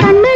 தன்னை